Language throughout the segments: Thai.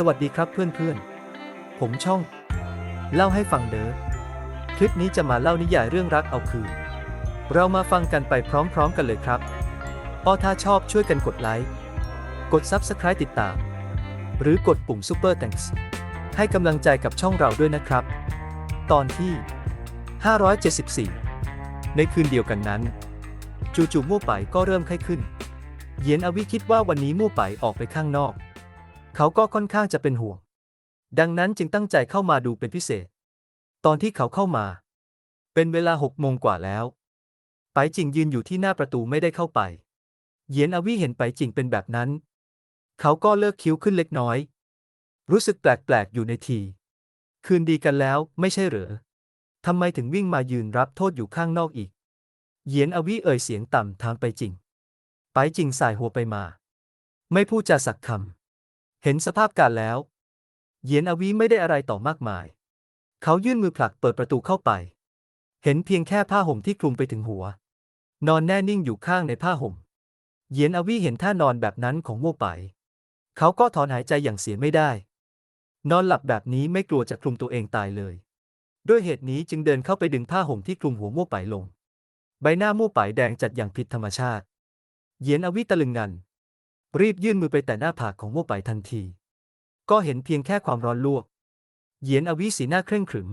สวัสดีครับเพื่อนๆ ผมช่อง เล่าให้ฟังเด้อ คลิปนี้จะมาเล่านิยายเรื่องรักเอาคืน เรามาฟังกันไปพร้อมๆกันเลยครับอ้อถ้าชอบช่วยกันกดไลค์ กด Subscribe ติดตาม หรือกดปุ่ม Super Thanks ให้กำลังใจกับช่องเราด้วยนะครับ ตอนที่ 574 ในคืนเดียวกันนั้น จู่ๆมู่ไปก็เริ่มไข้ขึ้นเหยียนอวิคิดว่าวันนี้มู่ไปออกไปข้างนอก เขาก็ค่อนข้างจะเป็นห่วง ดังนั้นจึงตั้งใจเข้ามาดูเป็นพิเศษ ตอนที่เขาเข้ามา เป็นเวลาหกโมงกว่าแล้ว ไปจิงยืนอยู่ที่หน้าประตูไม่ได้เข้าไปเหยียนอวิเห็นไปจิงเป็นแบบนั้น เขาก็เลิกคิ้วขึ้นเล็กน้อย รู้สึกแปลกๆอยู่ในที คืนดีกันแล้วไม่ใช่เหรอทำไมถึงวิ่งมายืนรับโทษอยู่ข้างนอกอีกเหยียนอวิเอ่ยเสียงต่ำทางไปจิง ไปจิงสายหัวไปมา ไม่พูดจาสักคำ ห็นสภาพการแล้ว เหยียนอวีไม่ได้อะไรต่อมากมาย เขายื่นมือผลักเปิดประตูเข้าไป เห็นเพียงแค่ผ้าห่มที่คลุมไปถึงหัว นอนแน่นิ่งอยู่ข้างในผ้าห่ม เหยียนอวีเห็นท่านอนแบบนั้นของโม่ไป เขาก็ถอนหายใจอย่างเสียไม่ได้ นอนหลับแบบนี้ไม่กลัวจะคลุมตัวเองตายเลย ด้วยเหตุนี้จึงเดินเข้าไปดึงผ้าห่มที่คลุมหัวโม่ไปลง ใบหน้าโม่ไปแดงจัดอย่างผิดธรรมชาติ เหยียนอวิตะลึงงัน รีบยื่นมือไปแต่หน้าผากของโม่ไปทันที ก็เห็นเพียงแค่ความร้อนลวก เหยียนอวิสีหน้าเคร่งขรึม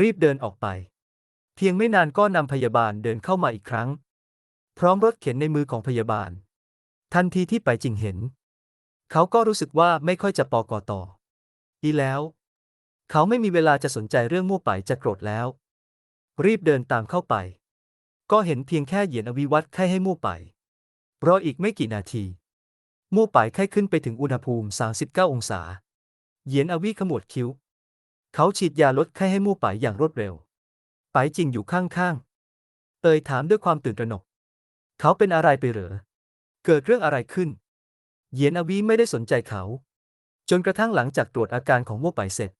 รีบเดินออกไป เพียงไม่นานก็นำพยาบาลเดินเข้ามาอีกครั้ง พร้อมรถเข็นในมือของพยาบาล ทันทีที่ไปจิงเห็น เขาก็รู้สึกว่าไม่ค่อยจะปอกอต่อ อีแล้ว เขาไม่มีเวลาจะสนใจเรื่องมั่วไปจะโกรธแล้ว รีบเดินตามเข้าไป ก็เห็นเพียงแค่เหยียนอวิวัตไข้ให้มั่วไปรออีกไม่กี่นาที มู่ป่ายไข้ขึ้นไปถึงอุณหภูมิ 39 องศา เหยียนอวิขมวดคิ้ว เขาฉีดยาลดไข้ให้มู่ป่ายอย่างรวดเร็วไปจริงอยู่ข้างๆเอยถามด้วยความตื่นตระหนก เขาเป็นอะไรไปเหรอ เกิดเรื่องอะไรขึ้น เหยียนอวิไม่ได้สนใจเขา จนกระทั่งหลังจากตรวจอาการของมู่ป่ายเสร็จ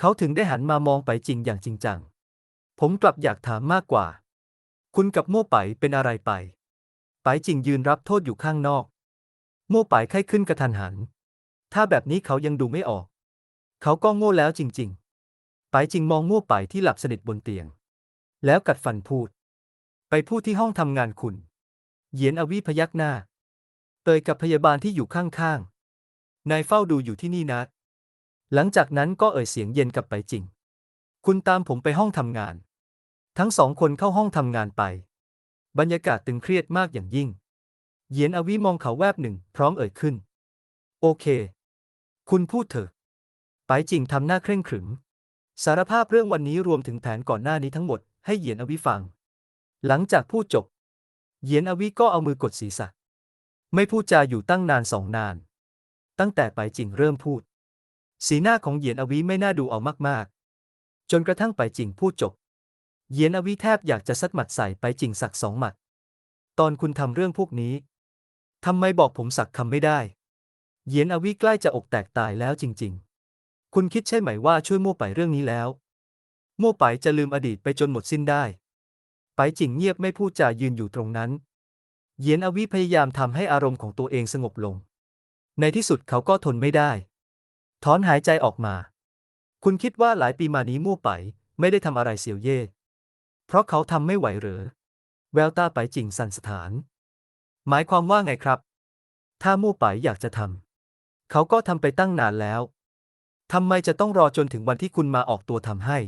เขาถึงได้หันมามองไปจริงอย่างจริงจัง ผมกลับอยากถามมากกว่า คุณกับโม่ไปเป็นอะไรไปไปจริงยืนรับโทษอยู่ข้างนอก โม่ป่ายไข้ขึ้นกระทันหัน ถ้าแบบนี้เขายังดูไม่ออก เขาก็โง่แล้วจริงๆไปจริงมองโม่ป่ายที่หลับสนิทบนเตียง แล้วกัดฟันพูด ไปพูดที่ห้องทำงานคุณ เหยียนอวิพยักหน้า เตยกับพยาบาลที่อยู่ข้างๆ นายเฝ้าดูอยู่ที่นี่นะ หลังจากนั้นก็เอ่ยเสียงเย็นกับไปจริง คุณตามผมไปห้องทำงาน ทั้งสองคนเข้าห้องทำงานไป บรรยากาศตึงเครียดมากอย่างยิ่ง เหยียนอวิมองเขาแวบหนึ่ง พร้อมเอ่ยขึ้น โอเค คุณพูดเถอะ ไปจริงทำหน้าเคร่งขรึม สารภาพเรื่องวันนี้รวมถึงแผนก่อนหน้านี้ทั้งหมดให้เหยียนอวิฟัง หลังจากพูดจบเหยียนอวิก็เอามือกดศีรษะ ไม่พูดจาอยู่ตั้งนานสองนาน ตั้งแต่ไปจริงเริ่มพูด สีหน้าของเหยียนอวิไม่น่าดูเอามากๆ จนกระทั่งไปจริงพูดจบเหยียนอวิแทบอยากจะซัดหมัดใส่ไปจริงสักสองหมัด ตอนคุณทำเรื่องพวกนี้ ทำไมบอกผมสักคำไม่ได้ เยียนอวิใกล้จะอกแตกตายแล้วจริง ๆ คุณคิดใช่ไหมว่าช่วยโม่ไปเรื่องนี้แล้วโม่ไปจะลืมอดีตไปจนหมดสิ้นได้ ไปจิงเงียบไม่พูดจายืนอยู่ตรงนั้น เยียนอวิพยายามทำให้อารมณ์ของตัวเองสงบลง ในที่สุดเขาก็ทนไม่ได้ ถอนหายใจออกมา คุณคิดว่าหลายปีมานี้มั่วไปไม่ได้ทำอะไรเสียวเย่ เพราะเขาทำไม่ไหวเหรอ แววตาไปจิงสั่นสถาน หมายความว่าไงครับ ถ้ามู่ไปอยากจะทำเขาก็ทำไปตั้งนานแล้วทำไมจะต้องรอจนถึงวันที่คุณมาออกตัวทำให้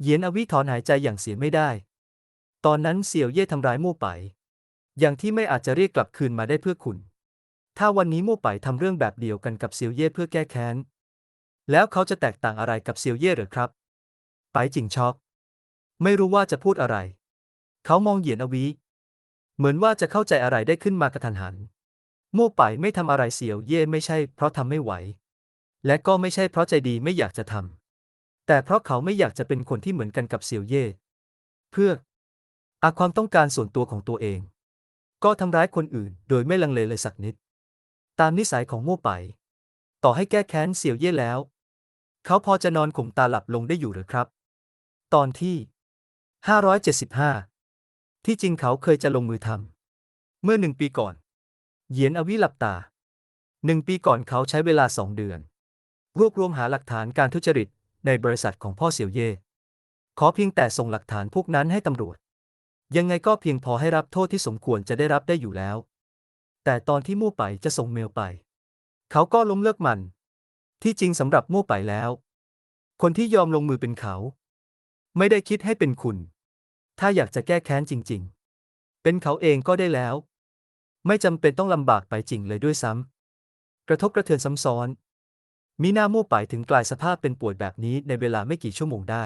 เยียนอวิถอนหายใจอย่างเสียไม่ได้ ตอนนั้นเสี่ยวเย่ทำร้ายมู่ไป อย่างที่ไม่อาจจะเรียกกลับคืนมาได้เพื่อคุณ ถ้าวันนี้มู่ไปทำเรื่องแบบเดียวกันกับเสี่ยวเย่เพื่อแก้แค้น แล้วเขาจะแตกต่างอะไรกับเสี่ยวเย่หรือครับ ไปจิงช็อก ไม่รู้ว่าจะพูดอะไร เขามองเหยียนอวี เหมือนว่าจะเข้าใจอะไรได้ขึ้นมากระทันหัน โม่ไปไม่ทำอะไรเสียวเย่ไม่ใช่ เพราะทำไม่ไหว และก็ไม่ใช่เพราะใจดีไม่อยากจะทำแต่เพราะเขาไม่อยากจะเป็นคนที่เหมือนกันกับเสียวเย่ เพื่ออาความต้องการส่วนตัวของตัวเอง ก็ทำร้ายคนอื่น โดยไม่ลังเลเลยสักนิด ตามนิสัยของโม่ไป ต่อให้แก้แค้นเสียวเย่แล้ว เขาพอจะนอนข่มตาหลับลงได้อยู่หรือครับ ตอนที่ 575 ที่จริงเขาเคยจะลงมือทำเมื่อหนึ่งปีก่อน เหยียนอวิหลับตาหนึ่งปีก่อนเขาใช้เวลาสองเดือน รวบรวมหาหลักฐานการทุจริตในบริษัทของพ่อเสี่ยวเย่ ขอเพียงแต่ส่งหลักฐานพวกนั้นให้ตำรวจ ยังไงก็เพียงพอให้รับโทษที่สมควรจะได้รับได้อยู่แล้ว แต่ตอนที่มู่ไปจะส่งเมลไป เขาก็ล้มเลิกมัน ที่จริงสำหรับมู่ไปแล้ว คนที่ยอมลงมือเป็นเขา ไม่ได้คิดให้เป็นคุณ ถ้าอยากจะแก้แค้นจริง ๆ เป็นเขาเองก็ได้แล้ว ไม่จำเป็นต้องลำบากไปจริงเลยด้วยซ้ำกระทบกระเทือนซ้ำซ้อน มีหน้ามู่ไปถึงกลายสภาพเป็นป่วยแบบนี้ในเวลาไม่กี่ชั่วโมงได้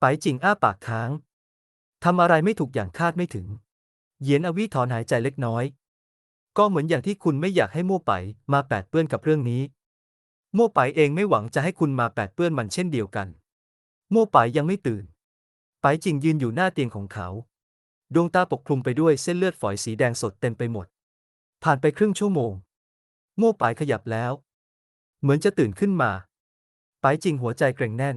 ไปจิงอ้าปากค้างทำอะไรไม่ถูกอย่างคาดไม่ถึง เยียนอวิถอนหายใจเล็กน้อย ก็เหมือนอย่างที่คุณไม่อยากให้มู่ไปมาแปดเปื้อนกับเรื่องนี้มู่ไปเองไม่หวังจะให้คุณมาแปดเปื้อนมันเช่นเดียวกันมู่ไปยังไม่ตื่น ไปจิงยืนอยู่หน้าเตียงของเขา ดวงตาปกคลุมไปด้วยเส้นเลือดฝอยสีแดงสดเต็มไปหมด ผ่านไปครึ่งชั่วโมงมู่ไปขยับแล้ว เหมือนจะตื่นขึ้นมาไปจิงหัวใจเกร็งแน่น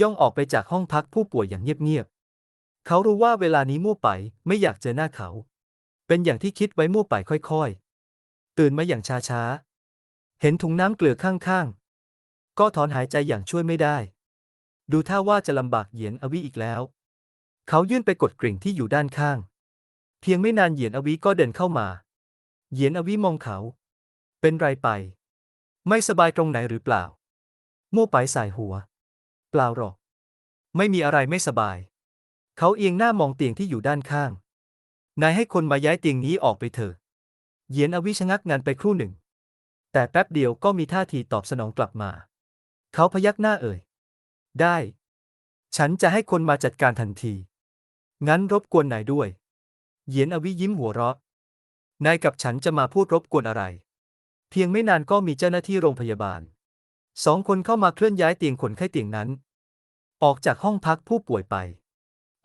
ย่องออกไปจากห้องพักผู้ป่วยอย่างเงียบๆเขารู้ว่าเวลานี้มู่ไปไม่อยากเจอหน้าเขา เป็นอย่างที่คิดไว้มู่ไปค่อยๆ ตื่นมาอย่างช้าๆ เห็นถุงน้ำเกลือข้างๆ ก็ถอนหายใจอย่างช่วยไม่ได้ ดูท่าว่าจะลำบากเหยียนอวิอีกแล้ว เขายื่นไปกดกริ่งที่อยู่ด้านข้าง เพียงไม่นานเหยียนอวิก็เดินเข้ามา เหยียนอวิมองเขา เป็นไรไป ไม่สบายตรงไหนหรือเปล่า มู่ไปสายหัว เปล่าหรอก ไม่มีอะไรไม่สบาย เขาเอียงหน้ามองเตียงที่อยู่ด้านข้าง นายให้คนมาย้ายเตียงนี้ออกไปเถอะ เหยียนอวิชะงักงานไปครู่หนึ่ง แต่แป๊บเดียวก็มีท่าทีตอบสนองกลับมา เขาพยักหน้าเอ่ย ได้ ฉันจะให้คนมาจัดการทันที งั้นรบกวนนายด้วย เหยียนอวิยิ้มหัวเราะ นายกับฉันจะมาพูดรบกวนอะไร เพียงไม่นานก็มีเจ้าหน้าที่โรงพยาบาล สองคนเข้ามาเคลื่อนย้ายเตียงคนไข้เตียงนั้น ออกจากห้องพักผู้ป่วยไป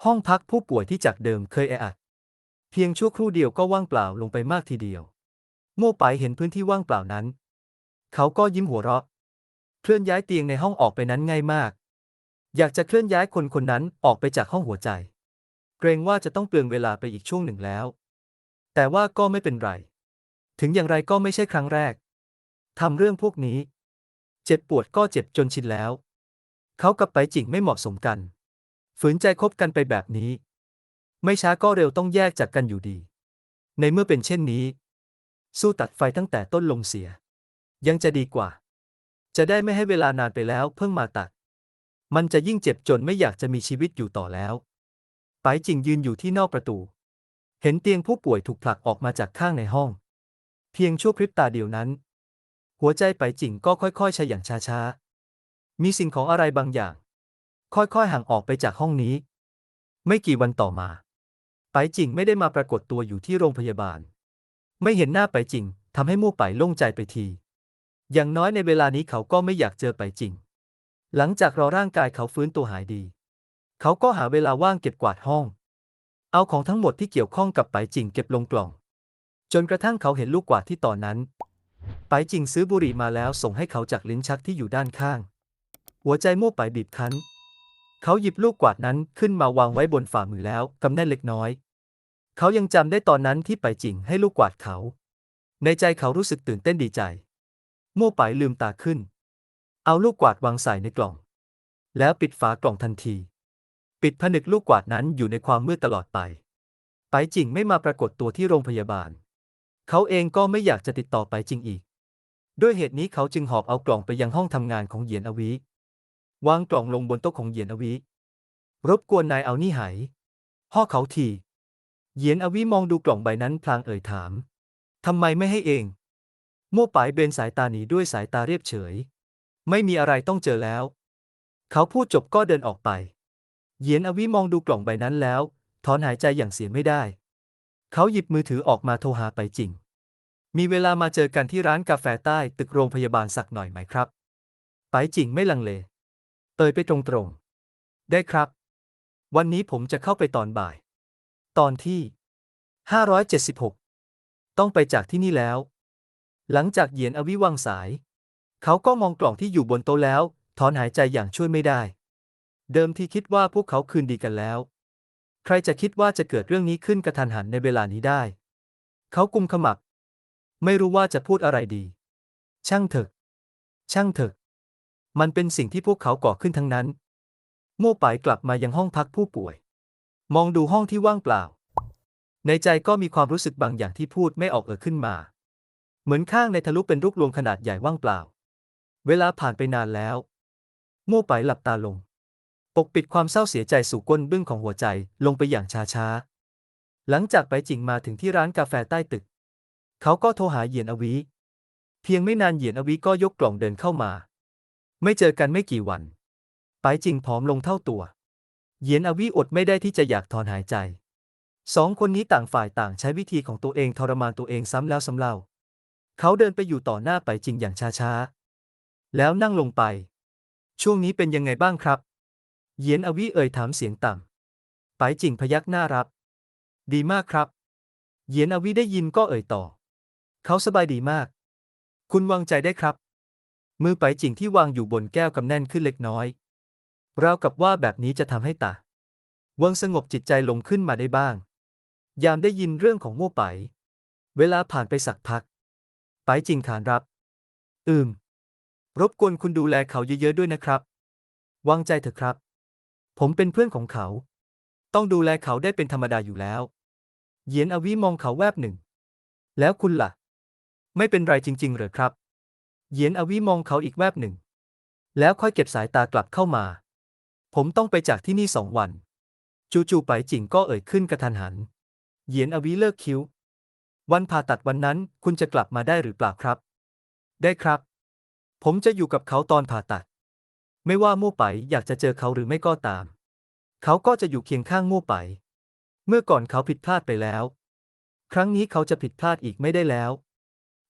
ห้องพักผู้ป่วยที่จากเดิมเคยแออัด เพียงชั่วครู่เดียวก็ว่างเปล่าลงไปมากทีเดียว โม่ไปเห็นพื้นที่ว่างเปล่านั้น เขาก็ยิ้มหัวเราะ เคลื่อนย้ายเตียงในห้องออกไปนั้นง่ายมาก อยากจะเคลื่อนย้ายคนคนนั้นออกไปจากห้องหัวใจ เกรงว่าจะต้องเปลืองเวลาไปอีกช่วงหนึ่งแล้ว แต่ว่าก็ไม่เป็นไร ถึงอย่างไรก็ไม่ใช่ครั้งแรกทำเรื่องพวกนี้ เจ็บปวดก็เจ็บจนชินแล้ว เขากับไปจิงไม่เหมาะสมกัน ฝืนใจคบกันไปแบบนี้ ไม่ช้าก็เร็วต้องแยกจากกันอยู่ดี ในเมื่อเป็นเช่นนี้ สู้ตัดไฟตั้งแต่ต้นลมเสีย ยังจะดีกว่า จะได้ไม่ให้เวลานานไปแล้วเพิ่งมาตัด มันจะยิ่งเจ็บจนไม่อยากจะมีชีวิตอยู่ต่อแล้วไปจิงยืนอยู่ที่นอกประตู เห็นเตียงผู้ป่วยถูกผลักออกมาจากข้างในห้อง เพียงชั่วพริบตาเดียวนั้น หัวใจไปจิงก็ค่อยๆใช้อย่างช้าๆ มีสิ่งของอะไรบางอย่าง ค่อยๆห่างออกไปจากห้องนี้ ไม่กี่วันต่อมาไปจิงไม่ได้มาปรากฏตัวอยู่ที่โรงพยาบาล ไม่เห็นหน้าไปจิงทำให้มู่ไปโล่งใจไปที อย่างน้อยในเวลานี้เขาก็ไม่อยากเจอไปจิง หลังจากรอร่างกายเขาฟื้นตัวหายดี เขาก็หาเวลาว่างเก็บกวาดห้อง เอาของทั้งหมดที่เกี่ยวข้องกับไปจิงเก็บลงกล่อง จนกระทั่งเขาเห็นลูกกวาดที่ตอนนั้น ไปจิงซื้อบุหรี่มาแล้วส่งให้เขาจากลิ้นชักที่อยู่ด้านข้าง หัวใจมู่ไปบีบคั้น เขาหยิบลูกกวาดนั้นขึ้นมาวางไว้บนฝ่ามือแล้วกำแน่นเล็กน้อย เขายังจำได้ตอนนั้นที่ไปจิงให้ลูกกวาดเขา ในใจเขารู้สึกตื่นเต้นดีใจมู่ไปลืมตาขึ้น เอาลูกกวาดวางใส่ในกล่อง แล้วปิดฝากล่องทันที ปิดผนึกลูกกวาดนั้นอยู่ในความมืดตลอดไป ไปจิงไม่มาปรากฏตัวที่โรงพยาบาล เขาเองก็ไม่อยากจะติดต่อไปจิงอีก ด้วยเหตุนี้เขาจึงหอบเอากล่องไปยังห้องทำงานของเหยียนอวีวางกล่องลงบนโต๊ะของเหยียนอวีรบกวนนายเอานี่ไหห่อเขาทีเหยียนอวีมองดูกล่องใบนั้นพลางเอ่ยถามทำไมไม่ให้เอง โม่ปายเบนสายตาหนีด้วยสายตาเรียบเฉย ไม่มีอะไรต้องเจอแล้ว เขาพูดจบก็เดินออกไปเหยียนอวีมองดูกล่องใบนั้นแล้ว ถอนหายใจอย่างเสียไม่ได้ เขาหยิบมือถือออกมาโทรหาไปจริง มีเวลามาเจอกันที่ร้านกาแฟใต้ตึกโรงพยาบาลสักหน่อยไหมครับ ไปจริงไม่ลังเล เอ่ยไปตรงๆ ได้ครับ วันนี้ผมจะเข้าไปตอนบ่าย ตอนที่ 576 ต้องไปจากที่นี่แล้ว หลังจากเหยียนอวิวางสาย เขาก็มองกล่องที่อยู่บนโต๊ะแล้ว ถอนหายใจอย่างช่วยไม่ได้ เดิมที่คิดว่าพวกเขาคืนดีกันแล้ว ใครจะคิดว่าจะเกิดเรื่องนี้ขึ้นกระทันหันในเวลานี้ได้ เขากุมขมับ ไม่รู้ว่าจะพูดอะไรดี ช่างเถอะ ช่างเถอะ มันเป็นสิ่งที่พวกเขาก่อขึ้นทั้งนั้น โม่ไปกลับมายังห้องพักผู้ป่วย มองดูห้องที่ว่างเปล่า ในใจก็มีความรู้สึกบางอย่างที่พูดไม่ออกเอ่อขึ้นมา เหมือนข้างในทะลุเป็นรูปรวงขนาดใหญ่ว่างเปล่า เวลาผ่านไปนานแล้วโม่ไปหลับตาลง ปกปิดความเศร้าเสียใจสู่ก้นบึ้งของหัวใจลงไปอย่างช้าๆ หลังจากไปจิงมาถึงที่ร้านกาแฟใต้ตึก เขาก็โทรหาเหยียนอวี เพียงไม่นานเหยียนอวีก็ยกกล่องเดินเข้ามา ไม่เจอกันไม่กี่วัน ไปจิงผอมลงเท่าตัว เหยียนอวีอดไม่ได้ที่จะอยากถอนหายใจ สองคนนี้ต่างฝ่ายต่างใช้วิธีของตัวเองทรมานตัวเองซ้ำแล้วซ้ำเล่า เขาเดินไปอยู่ต่อหน้าไปจิงอย่างช้าๆ แล้วนั่งลงไป ช่วงนี้เป็นยังไงบ้างครับ เยียนอวีเอ่ยถามเสียงต่ำ ไปจิงพยักหน้ารับ ดีมากครับ เยียนอวีได้ยินก็เอ่ยต่อ เขาสบายดีมาก คุณวางใจได้ครับ มือไปจิงที่วางอยู่บนแก้วกำแน่นขึ้นเล็กน้อย ราวกับว่าแบบนี้จะทำให้ตาวังสงบจิตใจลงขึ้นมาได้บ้าง ยามได้ยินเรื่องของโม่ไป เวลาผ่านไปสักพัก ไปจิงขานรับ อืม รบกวนคุณดูแลเขาเยอะๆด้วยนะครับ วางใจเถอะครับ ผมเป็นเพื่อนของเขา ต้องดูแลเขาได้เป็นธรรมดาอยู่แล้วเหยียนอวีมองเขาแวบหนึ่ง แล้วคุณล่ะ ไม่เป็นไรจริง ๆ เหรอครับเหยียนอวีมองเขาอีกแวบหนึ่ง แล้วค่อยเก็บสายตากลับเข้ามา ผมต้องไปจากที่นี่สองวัน จู่ๆไปจิงก็เอ่ยขึ้นกระทันหันเหยียนอวีเลิกคิ้ว วันผ่าตัดวันนั้นคุณจะกลับมาได้หรือเปล่าครับ ได้ครับ ผมจะอยู่กับเขาตอนผ่าตัด ไม่ว่ามู่ไปอยากจะเจอเขาหรือไม่ก็ตาม เขาก็จะอยู่เคียงข้างมู่ไป เมื่อก่อนเขาผิดพลาดไปแล้ว ครั้งนี้เขาจะผิดพลาดอีกไม่ได้แล้ว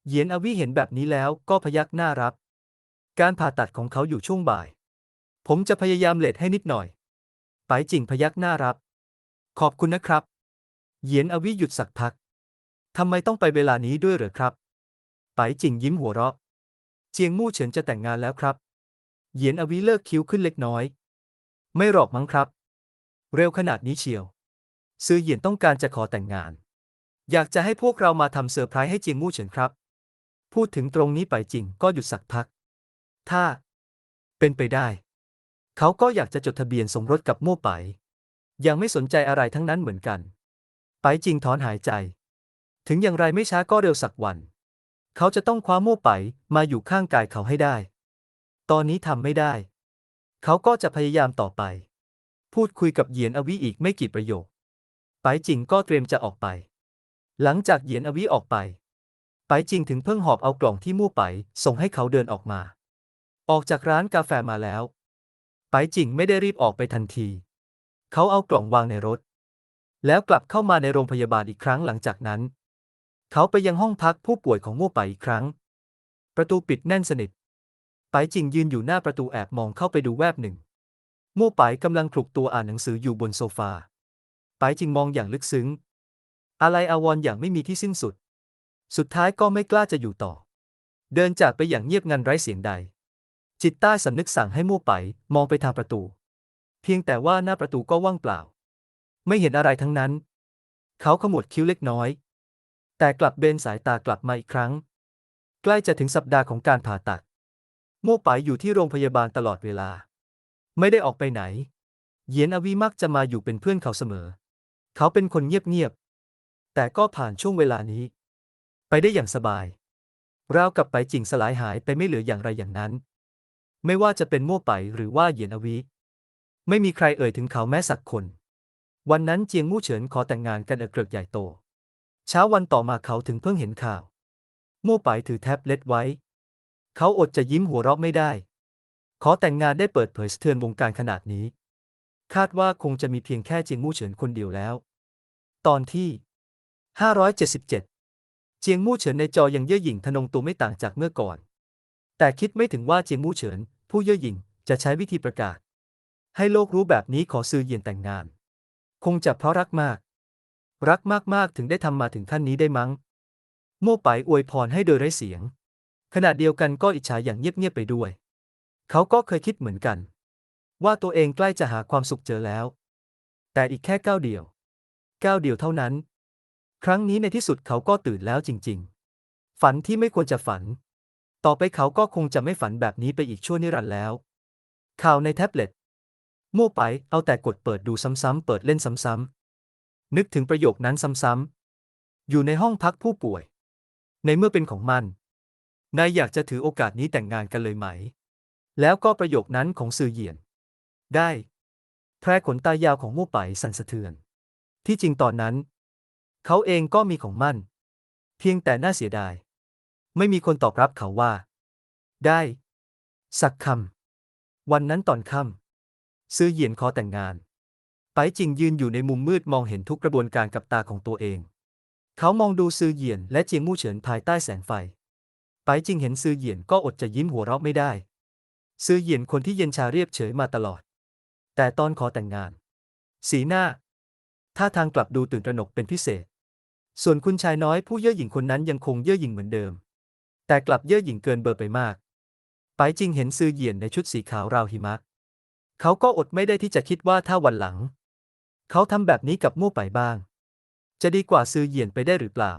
เหยียนอวีเห็นแบบนี้แล้วก็พยักหน้ารับ การผ่าตัดของเขาอยู่ช่วงบ่าย ผมจะพยายามเลทให้นิดหน่อย ไปจิงพยักหน้ารับ ขอบคุณนะครับ เหยียนอวีหยุดสักพักทำไมต้องไปเวลานี้ด้วยเหรอครับ ไปจิงยิ้มหัวเราะ เจียงมู่เฉินจะแต่งงานแล้วครับ เหยียนอวีเลิกคิ้วขึ้นเล็กน้อย ไม่หรอกมั้งครับ เร็วขนาดนี้เชียว ซื้อเหยียนต้องการจะขอแต่งงาน อยากจะให้พวกเรามาทำเซอร์ไพรส์ให้เจียงมู่เฉินครับ พูดถึงตรงนี้ไปจริงก็หยุดสักพัก ถ้า เป็นไปได้ เขาก็อยากจะจดทะเบียนสมรสกับโม่ไป ยังไม่สนใจอะไรทั้งนั้นเหมือนกัน ไปจริงถอนหายใจ ถึงอย่างไรไม่ช้าก็เร็วสักวัน เขาจะต้องคว้าโม่ไปมาอยู่ข้างกายเขาให้ได้ ตอนนี้ทำไม่ได้ เขาก็จะพยายามต่อไป พูดคุยกับเหยียนอวิอีกไม่กี่ประโยค ไปจิงก็เตรียมจะออกไป หลังจากเหยียนอวิออกไป ไปจิงถึงเพิ่งหอบเอากล่องที่มู่ไป ส่งให้เขาเดินออกมา ออกจากร้านกาแฟมาแล้ว ไปจิงไม่ได้รีบออกไปทันที เขาเอากล่องวางในรถ แล้วกลับเข้ามาในโรงพยาบาลอีกครั้งหลังจากนั้น เขาไปยังห้องพักผู้ป่วยของมู่ไปอีกครั้ง ประตูปิดแน่นสนิท ไปจิงยืนอยู่หน้าประตูแอบมองเข้าไปดูแวบหนึ่งมู่ไปกำลังคลุกตัวอ่านหนังสืออยู่บนโซฟา ไปจิงมองอย่างลึกซึ้ง อะไรอาวรอย่างไม่มีที่สิ้นสุด สุดท้ายก็ไม่กล้าจะอยู่ต่อ เดินจากไปอย่างเงียบงันไร้เสียงใด จิตใต้สำนึกสั่งให้มู่ไปมองไปทางประตู เพียงแต่ว่าหน้าประตูก็ว่างเปล่า ไม่เห็นอะไรทั้งนั้น เขาขมวดคิ้วเล็กน้อย แต่กลับเบนสายตากลับมาอีกครั้ง ใกล้จะถึงสัปดาห์ของการผ่าตัด โม่ไปอยู่ที่โรงพยาบาลตลอดเวลา ไม่ได้ออกไปไหน เยียนอวีมักจะมาอยู่เป็นเพื่อนเขาเสมอ เขาเป็นคนเงียบๆแต่ก็ผ่านช่วงเวลานี้ ไปได้อย่างสบายราวกับไปจริงสลายหายไปไม่เหลืออย่างไรอย่างนั้น ไม่ว่าจะเป็นโม่ไปหรือว่าเยียนอวีไม่มีใครเอ่ยถึงเขาแม้สักคน วันนั้นเจียงมู่เฉินขอแต่งงานกันเอเกริกใหญ่โต เช้าวันต่อมาเขาถึงเพิ่งเห็นข่าว โม่ไปถือแท็บเล็ตไว้ เขาอดจะยิ้มหัวเราะไม่ได้ ขอแต่งงานได้เปิดเผยสะเทือนวงการขนาดนี้ คาดว่าคงจะมีเพียงแค่เจียงมู่เฉินคนเดียวแล้ว ตอนที่ 577 เจียงมู่เฉินในจอยังเย่อหยิ่งทะนงตัวไม่ต่างจากเมื่อก่อน แต่คิดไม่ถึงว่าเจียงมู่เฉิน ผู้เย่อหยิ่งจะใช้วิธีประกาศ ให้โลกรู้แบบนี้ขอซื้อเยียนแต่งงาน คงจะเพราะรักมาก รักมากๆ ถึงได้ทำมาถึงขั้นนี้ได้มั้ง โม่ไปอวยพรให้โดยไร้เสียง ขณะเดียวกันก็อิจฉาอย่างเงียบๆไปด้วย เขาก็เคยคิดเหมือนกัน ว่าตัวเองใกล้จะหาความสุขเจอแล้ว แต่อีกแค่ก้าวเดียวก้าวเดียวเท่านั้น ครั้งนี้ในที่สุดเขาก็ตื่นแล้วจริง ๆ ฝันที่ไม่ควรจะฝัน ต่อไปเขาก็คงจะไม่ฝันแบบนี้ไปอีกชั่วนิรันดร์แล้ว ข่าวในแท็บเล็ตมั่วไปเอาแต่กดเปิดดูซ้ำๆเปิดเล่นซ้ำๆ นึกถึงประโยคนั้นซ้ำๆ อยู่ในห้องพักผู้ป่วย ในเมื่อเป็นของมัน นายอยากจะถือโอกาสนี้แต่งงานกันเลยไหม แล้วก็ประโยคนั้นของซือเหยียน ได้ แพรขนตายาวของมู่ไปสั่นสะเทือน ที่จริงตอนนั้น เขาเองก็มีของมั่น เพียงแต่น่าเสียดาย ไม่มีคนตอบรับเขาว่า ได้ สักคำวันนั้นตอนค่ำซื้อเหยียนขอแต่งงาน ไปจิงยืนอยู่ในมุมมืดมองเห็นทุกกระบวนการกับตาของตัวเอง เขามองดูซือเหยียนและเจียงมู่เฉินภายใต้แสงไฟ ไปจิงเห็นซือเหยียนก็อดจะยิ้มหัวเราะไม่ได้ ซือเหยียนคนที่เย็นชาเรียบเฉยมาตลอด แต่ตอนขอแต่งงาน สีหน้า ท่าทางกลับดูตื่นตระหนกเป็นพิเศษ ส่วนคุณชายน้อยผู้เย่อหยิ่งคนนั้นยังคงเย่อหยิ่งเหมือนเดิม แต่กลับเย่อหยิ่งเกินเบอร์ไปมาก ไปจิงเห็นซือเหยียนในชุดสีขาวราวหิมะ เขาก็อดไม่ได้ที่จะคิดว่าถ้าวันหลัง เขาทำแบบนี้กับมู่ไปบ้าง จะดีกว่าซือเหยียนไปได้หรือเปล่า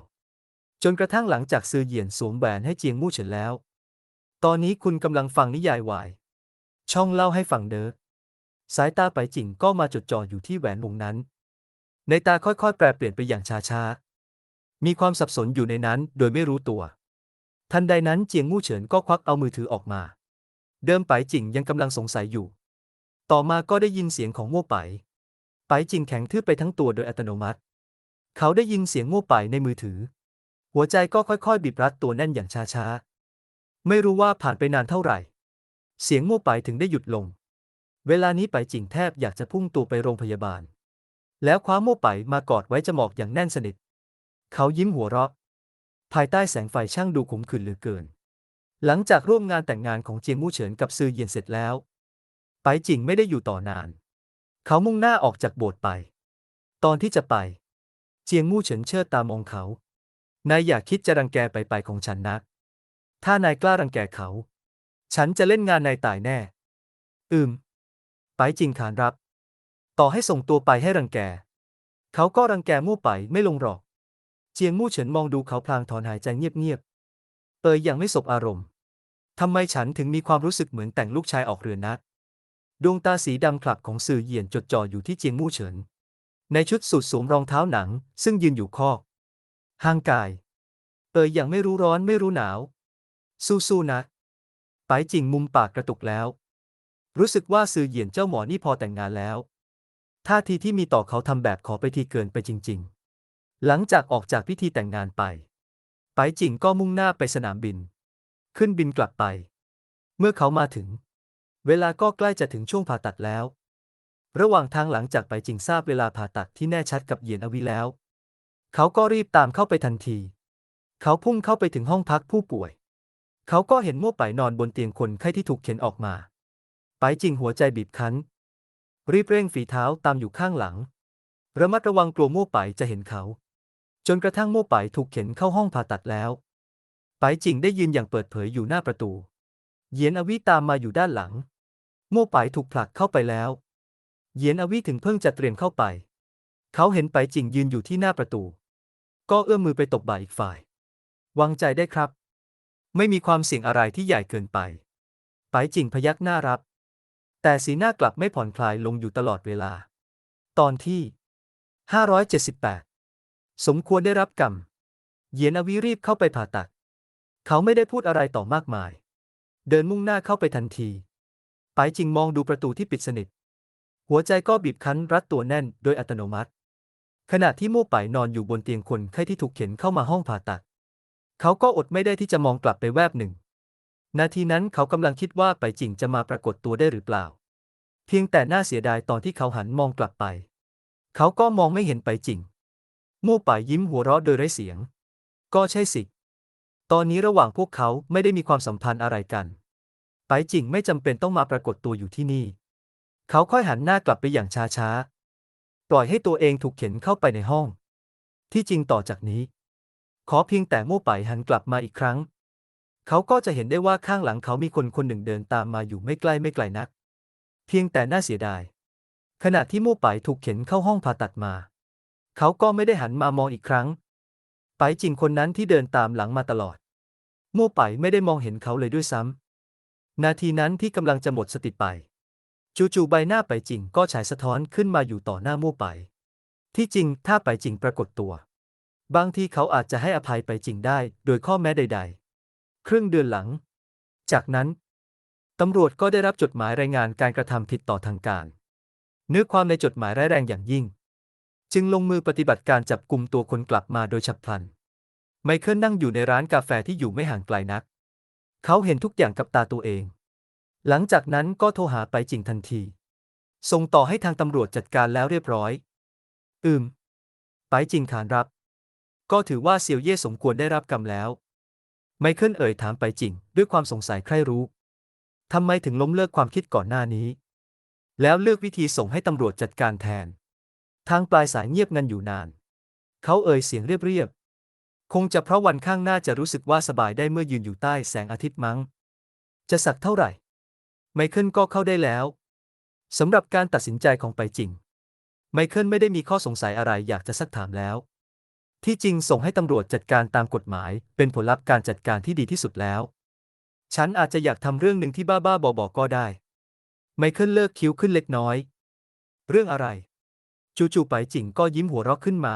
จนกระทั่งหลังจากซือเหยียนสวมแหวนให้เจียงมู่เฉินแล้ว ตอนนี้คุณกำลังฟังนิยายวาย ช่องเล่าให้ฟังเด้อสายตาไปจิงก็มาจดจ่ออยู่ที่แหวนวงนั้น ในตาค่อยๆ แปรเปลี่ยนไปอย่างช้าๆ มีความสับสนอยู่ในนั้นโดยไม่รู้ตัว ทันใดนั้นเจียงมู่เฉินก็ควักเอามือถือออกมา เดิมไปจิงยังกำลังสงสัยอยู่ ต่อมาก็ได้ยินเสียงของโม่ไป ไปจิงแข็งทื่อไปทั้งตัวโดยอัตโนมัติ เขาได้ยินเสียงโม่ไปในมือถือ หัวใจก็ค่อยๆ บีบรัดตัวแน่นอย่างช้าๆ ไม่รู้ว่าผ่านไปนานเท่าไหร่ เสียงโม่ไปถึงได้หยุดลง เวลานี้ไปจิงแทบอยากจะพุ่งตัวไปโรงพยาบาล แล้วคว้าโม่ไปมากอดไว้จมูกอย่างแน่นสนิท เขายิ้มหัวเราะ ภายใต้แสงไฟช่างดูขมขื่นเหลือเกิน หลังจากร่วมงานแต่งงานของเจียงมู่เฉินกับซือเยียนเสร็จแล้ว ไปจิงไม่ได้อยู่ต่อนาน เขามุ่งหน้าออกจากโบสถ์ไป ตอนที่จะไป เจียงมู่เฉินเชิดตามองเขา นายอย่าคิดจะรังแกไปไปของฉันนะถ้านายกล้ารังแกเขา ฉันจะเล่นงานนายตายแน่ อืม ไปจริงขานรับ ต่อให้ส่งตัวไปให้รังแก เขาก็รังแกมู่ไปไม่ลงหรอก เจียงมู่เฉินมองดูเขาพลางถอนหายใจเงียบๆเปยยังไม่สบอารมณ์ทำไมฉันถึงมีความรู้สึกเหมือนแต่งลูกชายออกเรือนนัก ดวงตาสีดำคลับของสื่อเหยียนจดจ่ออยู่ที่เจียงมู่เฉิน ในชุดสูทสวมรองเท้าหนัง ซึ่งยืนอยู่คอกห่างกายเปยยังไม่รู้ร้อนไม่รู้หนาว สู้ๆนะไปจริงมุมปากกระตุกแล้ว รู้สึกว่าซือเหยียนเจ้าหมอนี่พอแต่งงานแล้วท่าทีที่มีต่อเขาทำแบบขอไปทีเกินไปจริง ๆ หลังจากออกจากพิธีแต่งงานไป ไปจิงก็มุ่งหน้าไปสนามบิน ขึ้นบินกลับไป เมื่อเขามาถึง เวลาก็ใกล้จะถึงช่วงผ่าตัดแล้ว ระหว่างทางหลังจากไปจริงทราบเวลาผ่าตัดที่แน่ชัดกับเหยียนอวีแล้ว เขาก็รีบตามเข้าไปทันที เขาพุ่งเข้าไปถึงห้องพักผู้ป่วย เขาก็เห็นมั่วไปนอนบนเตียงคนไข้ที่ถูกเข็นออกมา ไปจริงหัวใจบีบคั้น รีบเร่งฝีเท้าตามอยู่ข้างหลัง ระมัดระวังกลัวมั่วไปจะเห็นเขา จนกระทั่งมั่วไปถูกเข็นเข้าห้องผ่าตัดแล้ว ไปจริงได้ยืนอย่างเปิดเผยอยู่หน้าประตู เหยียนอวิตามมาอยู่ด้านหลัง มั่วไปถูกผลักเข้าไปแล้ว เหยียนอวิถึงเพิ่งจะเตรียมเข้าไป เขาเห็นไปจิงยืนอยู่ที่หน้าประตู ก็เอื้อมมือไปตบบ่าอีกฝ่าย วางใจได้ครับ ไม่มีความเสี่ยงอะไรที่ใหญ่เกินไป ไปจิงพยักหน้ารับ แต่สีหน้ากลับไม่ผ่อนคลายลงอยู่ตลอดเวลา ตอนที่ 578 สมควรได้รับกรรม เหยียนอวิรีบเข้าไปผ่าตัด เขาไม่ได้พูดอะไรต่อมากมาย เดินมุ่งหน้าเข้าไปทันที ไปจิงมองดูประตูที่ปิดสนิท หัวใจก็บีบคั้นรัดตัวแน่นโดยอัตโนมัติ ขณะที่มู่ไปนอนอยู่บนเตียงคนไข้ที่ถูกเข็นเข้ามาห้องผ่าตัด เขาก็อดไม่ได้ที่จะมองกลับไปแวบหนึ่ง นาทีนั้นเขากำลังคิดว่าไปจิงจะมาปรากฏตัวได้หรือเปล่า เพียงแต่น่าเสียดายตอนที่เขาหันมองกลับไป เขาก็มองไม่เห็นไปจริง มู่ไปยิ้มหัวเราะโดยไร้เสียง ก็ใช่สิ ตอนนี้ระหว่างพวกเขาไม่ได้มีความสัมพันธ์อะไรกัน ไปจริงไม่จำเป็นต้องมาปรากฏตัวอยู่ที่นี่ เขาค่อยหันหน้ากลับไปอย่างช้าๆ ปล่อยให้ตัวเองถูกเข็นเข้าไปในห้อง ที่จริงต่อจากนี้ ขอเพียงแต่มู่ไปหันกลับมาอีกครั้ง เขาก็จะเห็นได้ว่าข้างหลังเขามีคนคนหนึ่งเดินตามมาอยู่ไม่ใกล้ไม่ไกลนัก เพียงแต่น่าเสียดาย ขณะที่มู่ไปถูกเข็นเข้าห้องผ่าตัดมา เขาก็ไม่ได้หันมามองอีกครั้ง ไปจริงคนนั้นที่เดินตามหลังมาตลอดโม่ไปไม่ได้มองเห็นเขาเลยด้วยซ้ำ นาทีนั้นที่กำลังจะหมดสติไป จู่ๆใบหน้าไปจริงก็ฉายสะท้อนขึ้นมาอยู่ต่อหน้าโม่ไป ที่จริงถ้าไปจริงปรากฏตัว บางทีเขาอาจจะให้อภัยไปจริงได้ โดยข้อแม้ใด ๆ ครึ่งเดือนหลัง จากนั้นตำรวจก็ได้รับจดหมายรายงานการกระทำผิดต่อทางการ เนื้อความในจดหมายร้ายแรงอย่างยิ่ง จึงลงมือปฏิบัติการจับกลุ่มตัวคนกลับมาโดยฉับพลัน ไมเคิลนั่งอยู่ในร้านกาแฟที่อยู่ไม่ห่างไกลนัก เขาเห็นทุกอย่างกับตาตัวเอง หลังจากนั้นก็โทรหาไปจริงทันที ส่งต่อให้ทางตำรวจจัดการแล้วเรียบร้อย อืม ไปจริงขานรับ ก็ถือว่าเซียวเย่สมควรได้รับกรรมแล้ว ไมเคิลเอ่ยถามไปจริง ด้วยความสงสัยใคร่รู้ ทำไมถึงล้มเลิกความคิดก่อนหน้านี้ แล้วเลือกวิธีส่งให้ตำรวจจัดการแทน ทางปลายสายเงียบงันอยู่นาน เขาเอ่ยเสียงเรียบๆ คงจะเพราะวันข้างหน้าจะรู้สึกว่าสบายได้เมื่อยืนอยู่ใต้แสงอาทิตย์มั้ง จะสักเท่าไหร่ ไมเคิลก็เข้าได้แล้วสำหรับการตัดสินใจของไปจริง ไมเคิลไม่ได้มีข้อสงสัยอะไรอยากจะซักถามแล้ว ที่จริงส่งให้ตำรวจจัดการตามกฎหมาย เป็นผลลัพธ์การจัดการที่ดีที่สุดแล้ว ฉันอาจจะอยากทำเรื่องหนึ่งที่บ้าๆบอๆก็ได้ ไมเคิลเลิกคิ้วขึ้นเล็กน้อย เรื่องอะไร จู่ๆไปจิงก็ยิ้มหัวเราะขึ้นมา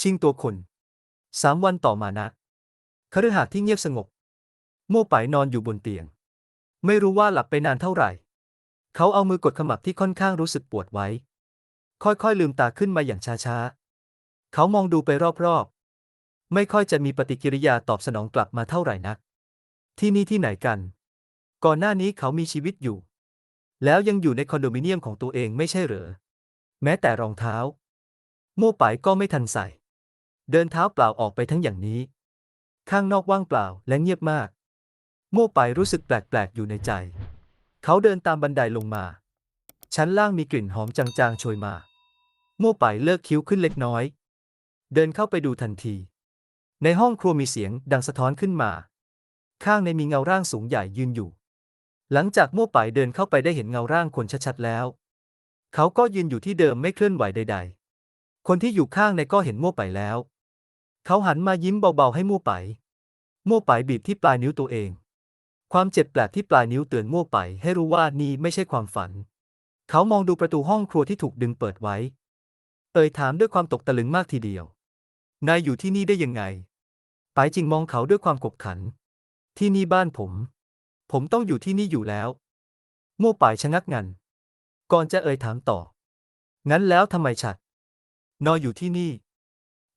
ชิงตัวคน สามวันต่อมานะคฤหาสน์ที่เงียบสงบ โม่ไปนอนอยู่บนเตียง ไม่รู้ว่าหลับไปนานเท่าไหร่ เขาเอามือกดขมับที่ค่อนข้างรู้สึกปวดไว้ ค่อยๆลืมตาขึ้นมาอย่างช้าๆ เขามองดูไปรอบๆ ไม่ค่อยจะมีปฏิกิริยาตอบสนองกลับมาเท่าไหร่นัก ที่นี่ที่ไหนกัน ก่อนหน้านี้เขามีชีวิตอยู่ แล้วยังอยู่ในคอนโดมิเนียมของตัวเองไม่ใช่เหรอ แม้แต่รองเท้า โม่ไปก็ไม่ทันใส่ เดินเท้าเปล่าออกไปทั้งอย่างนี้ ข้างนอกว่างเปล่าและเงียบมาก โม่ไปรู้สึกแปลกๆอยู่ในใจ เขาเดินตามบันไดลงมา ชั้นล่างมีกลิ่นหอมจางๆโชยมา โม่ไปเลิกคิ้วขึ้นเล็กน้อย เดินเข้าไปดูทันที ในห้องครัวมีเสียงดังสะท้อนขึ้นมา ข้างในมีเงาร่างสูงใหญ่ยืนอยู่ หลังจากโม่ไปเดินเข้าไปได้เห็นเงาร่างคนชัดๆแล้ว เขาก็ยืนอยู่ที่เดิมไม่เคลื่อนไหวใด ๆ คนที่อยู่ข้างในก็เห็นโม่ไปแล้ว เขาหันมายิ้มเบาๆให้โม่ไปโม่ไปบีบที่ปลายนิ้วตัวเอง ความเจ็บแปลกที่ปลายนิ้วเตือนโม่ไปให้รู้ว่านี่ไม่ใช่ความฝัน เขามองดูประตูห้องครัวที่ถูกดึงเปิดไว้ เอ่ยถามด้วยความตกตะลึงมากทีเดียว นายอยู่ที่นี่ได้ยังไง ไปจิงมองเขาด้วยความกบขัน ที่นี่บ้านผม ผมต้องอยู่ที่นี่อยู่แล้วโม่ป่ายชะงักงัน ก่อนจะเอ่ยถามต่อ งั้นแล้วทำไมฉัด นอนอยู่ที่นี่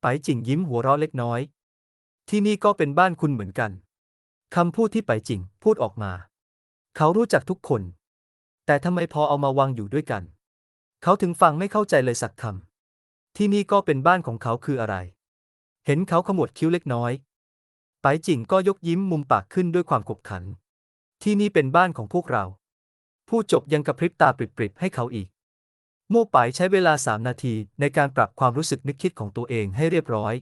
ไปจิงยิ้มหัวเราะเล็กน้อย ที่นี่ก็เป็นบ้านคุณเหมือนกัน คำพูดที่ไปจิงพูดออกมา เขารู้จักทุกคน แต่ทำไมพอเอามาวางอยู่ด้วยกัน เขาถึงฟังไม่เข้าใจเลยสักคำ ที่นี่ก็เป็นบ้านของเขาคืออะไร เห็นเขาขมวดคิ้วเล็กน้อยไปจิงก็ยกยิ้มมุมปากขึ้นด้วยความขบขัน ที่นี่เป็นบ้านของพวกเรา ผู้จบยังกระพริบตาปริบๆให้เขาอีก โม่ไปใช้เวลาสามนาทีในการปรับความรู้สึกนึกคิดของตัวเองให้เรียบร้อย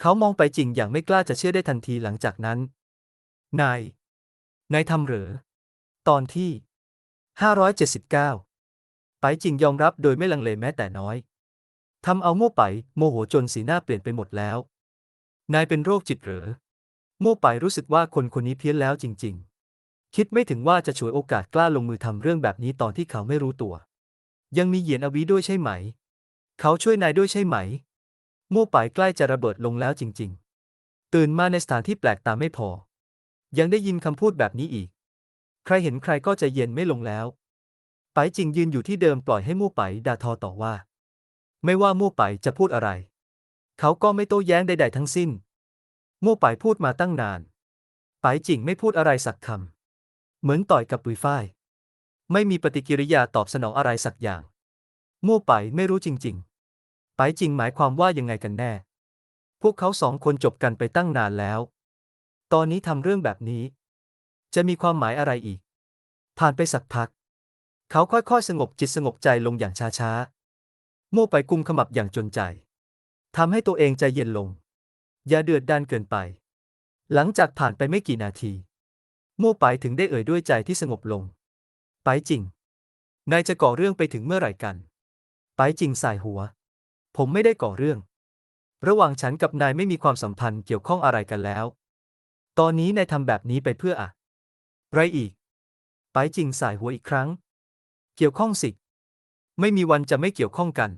เขามองไปจริงอย่างไม่กล้าจะเชื่อได้ทันทีหลังจากนั้น นาย นายทำเหรอ ตอนที่ 579 ไปจริงยอมรับโดยไม่ลังเลแม้แต่น้อย ทำเอาโม่ไปโมโหจนสีหน้าเปลี่ยนไปหมดแล้ว นายเป็นโรคจิตเหรอ โม่ไปรู้สึกว่าคนคนนี้เพี้ยนแล้วจริง ๆ คิดไม่ถึงว่าจะฉวยโอกาสกล้าลงมือทำเรื่องแบบนี้ตอนที่เขาไม่รู้ตัว ยังมีเหยียนอวีด้วยใช่ไหม เขาช่วยนายด้วยใช่ไหมโม่ไปใกล้จะระเบิดลงแล้วจริง ๆ ตื่นมาในสถานที่แปลกตาไม่พอ ยังได้ยินคำพูดแบบนี้อีก ใครเห็นใครก็ใจเย็นไม่ลงแล้วไปจริงยืนอยู่ที่เดิมปล่อยให้มู่ไปด่าทอต่อว่า ไม่ว่ามู่ไปจะพูดอะไร เขาก็ไม่โต้แย้งใด ๆ ทั้งสิ้น มู่ไปพูดมาตั้งนานไปจริงไม่พูดอะไรสักคำเหมือนต่อยกับปุยฝ้าย ไม่มีปฏิกิริยาตอบสนองอะไรสักอย่าง มู่ไปไม่รู้จริง ๆ ไปจริงหมายความว่ายังไงกันแน่ พวกเขาสองคนจบกันไปตั้งนานแล้ว ตอนนี้ทำเรื่องแบบนี้ จะมีความหมายอะไรอีก ผ่านไปสักพัก เขาค่อยๆ สงบจิตสงบใจลงอย่างช้าๆโม่ไปกุมขมับอย่างจนใจทำให้ตัวเองใจเย็นลง อย่าเดือดดานเกินไป หลังจากผ่านไปไม่กี่นาทีโม่ไปถึงได้เอ่ยด้วยใจที่สงบลง ไปจริง นายจะก่อเรื่องไปถึงเมื่อไหร่กัน ไปจริงสายหัว ผมไม่ได้ก่อเรื่อง ระหว่างฉันกับนายไม่มีความสัมพันธ์เกี่ยวข้องอะไรกันแล้ว ตอนนี้นายทำแบบนี้ไปเพื่ออะไรอีก ไปจริงสายหัวอีกครั้ง เกี่ยวข้องสิ ไม่มีวันจะไม่เกี่ยวข้องกัน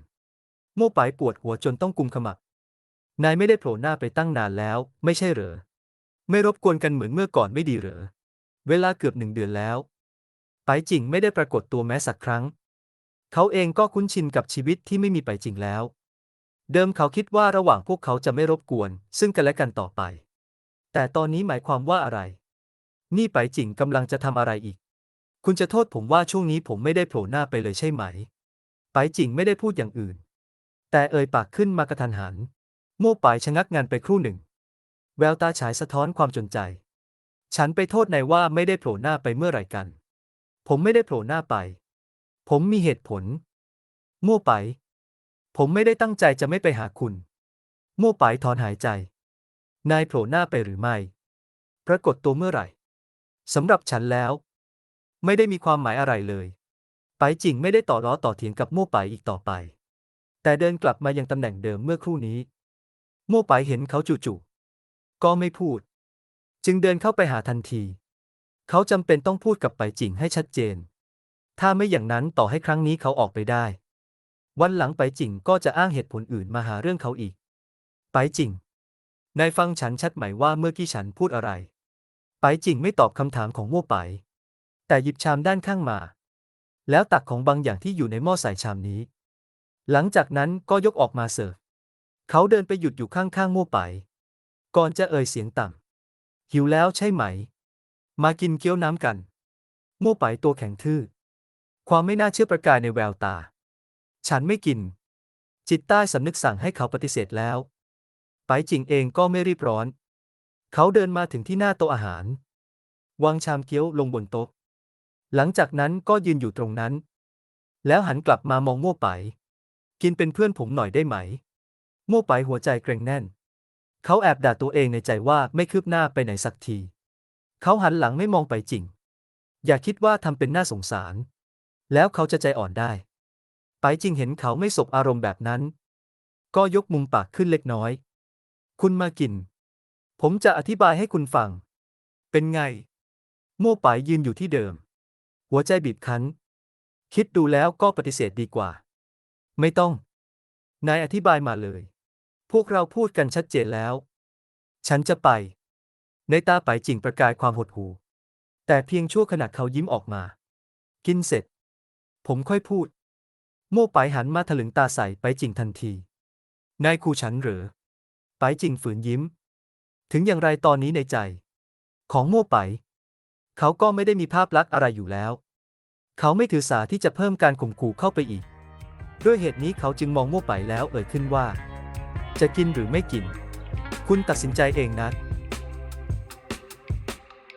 โม่ไปปวดหัวจนต้องกุมขมับ นายไม่ได้โผล่หน้าไปตั้งนานแล้ว ไม่ใช่เหรอ ไม่รบกวนกันเหมือนเมื่อก่อนไม่ดีเหรอ เวลาเกือบหนึ่งเดือนแล้ว ไปจิงไม่ได้ปรากฏตัวแม้สักครั้ง เขาเองก็คุ้นชินกับชีวิตที่ไม่มีไปจิงแล้ว เดิมเขาคิดว่าระหว่างพวกเขาจะไม่รบกวน ซึ่งกันและกันต่อไป แต่ตอนนี้หมายความว่าอะไร นี่ไปจิงกำลังจะทำอะไรอีก คุณจะโทษผมว่าช่วงนี้ผมไม่ได้โผล่หน้าไปเลยใช่ไหม ไปจิงไม่ได้พูดอย่างอื่น แต่เอ่ยปากขึ้นมากระทันหัน โม่ไปชะงักงานไปครู่หนึ่ง แววตาฉายสะท้อนความจนใจ ฉันไปโทษนายว่าไม่ได้โผล่หน้าไปเมื่อไหร่กัน ผมไม่ได้โผล่หน้าไป ผมมีเหตุผลโม่วไป ผมไม่ได้ตั้งใจจะไม่ไปหาคุณโม่วไปถอนหายใจ นายโผล่หน้าไปหรือไม่ ปรากฏตัวเมื่อไหร่ สำหรับฉันแล้ว ไม่ได้มีความหมายอะไรเลย ไปจริงไม่ได้ต่อล้อต่อเถียงกับโม่วไปอีกต่อไป แต่เดินกลับมายังตำแหน่งเดิมเมื่อครู่นี้โม่วไปเห็นเขาจู่ๆก็ไม่พูด จึงเดินเข้าไปหาทันที เขาจำเป็นต้องพูดกับไปจิงให้ชัดเจน ถ้าไม่อย่างนั้นต่อให้ครั้งนี้เขาออกไปได้ วันหลังไปจิงก็จะอ้างเหตุผลอื่นมาหาเรื่องเขาอีก ไปจิง นายฟังฉันชัดไหมว่าเมื่อกี้ฉันพูดอะไร ไปจิงไม่ตอบคำถามของโม่ไป แต่หยิบชามด้านข้างมา แล้วตักของบางอย่างที่อยู่ในหม้อใส่ชามนี้ หลังจากนั้นก็ยกออกมาเสิร์ฟ เขาเดินไปหยุดอยู่ข้างๆโม่ไป ก่อนจะเอ่ยเสียงต่ำหิวแล้วใช่ไหม มากินเกี๊ยวน้ำกัน โม่ไปตัวแข็งทื่อ ความไม่น่าเชื่อประกายในแววตา ฉันไม่กิน จิตใต้สำนึกสั่งให้เขาปฏิเสธแล้ว ไปจริงเองก็ไม่รีบร้อน เขาเดินมาถึงที่หน้าโต๊ะอาหาร วางชามเกี๊ยวลงบนโต๊ะ หลังจากนั้นก็ยืนอยู่ตรงนั้น แล้วหันกลับมามองโม่ไป กินเป็นเพื่อนผมหน่อยได้ไหม โม่ไปหัวใจเกรงแน่น เขาแอบด่าตัวเองในใจว่าไม่คืบหน้าไปไหนสักที เขาหันหลังไม่มองไปจริง อย่าคิดว่าทำเป็นน่าสงสาร แล้วเขาจะใจอ่อนได้ ไปจริงเห็นเขาไม่สบอารมณ์แบบนั้น ก็ยกมุมปากขึ้นเล็กน้อย คุณมากิน ผมจะอธิบายให้คุณฟัง เป็นไง โม่ไปยืนอยู่ที่เดิม หัวใจบีบคั้น คิดดูแล้วก็ปฏิเสธดีกว่า ไม่ต้อง นายอธิบายมาเลย พวกเราพูดกันชัดเจนแล้ว ฉันจะไป ในตาไปจิงประกายความหดหู่แต่เพียงชั่วขณะเขายิ้มออกมา กินเสร็จ ผมค่อยพูด โม่ไปหันมาถลึงตาใส่ไปจิงทันที นายครูฉันเหรอไปจิงฝืนยิ้ม ถึงอย่างไรตอนนี้ในใจ ของโม่ไป เขาก็ไม่ได้มีภาพลักษณ์อะไรอยู่แล้ว เขาไม่ถือสาที่จะเพิ่มการข่มขู่เข้าไปอีก ด้วยเหตุนี้เขาจึงมองโม่ไปแล้วเอ่ยขึ้นว่า จะกินหรือไม่กิน คุณตัดสินใจเองนะ